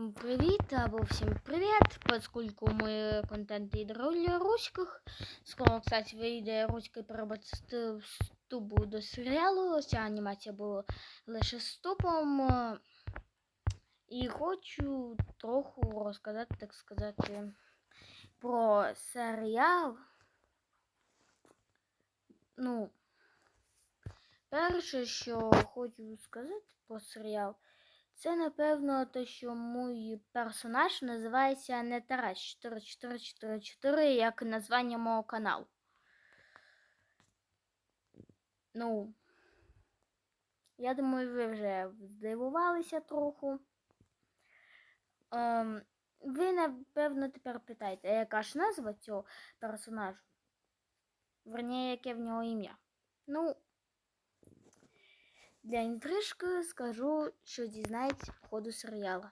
Привіт або всім привіт, поскольку мы контент для русских. Скоро, кстати, вийде руський перевод з вступу до серіалу. Ця анімація була лише вступом. е, І хочу трохи розказати, так сказати, про серіал. Ну, перше, що хочу сказати про серіал. Це, напевно, те, що мій персонаж називається не Тарас 4444, як названня мого каналу. Ну, я думаю, ви вже здивувалися трохи. Ем, ви, напевно, тепер питаєте, яка ж назва цього персонажу? Верніше, яке в нього ім'я? Ну, для інтрижки скажу, що дізнається по ходу серіалу.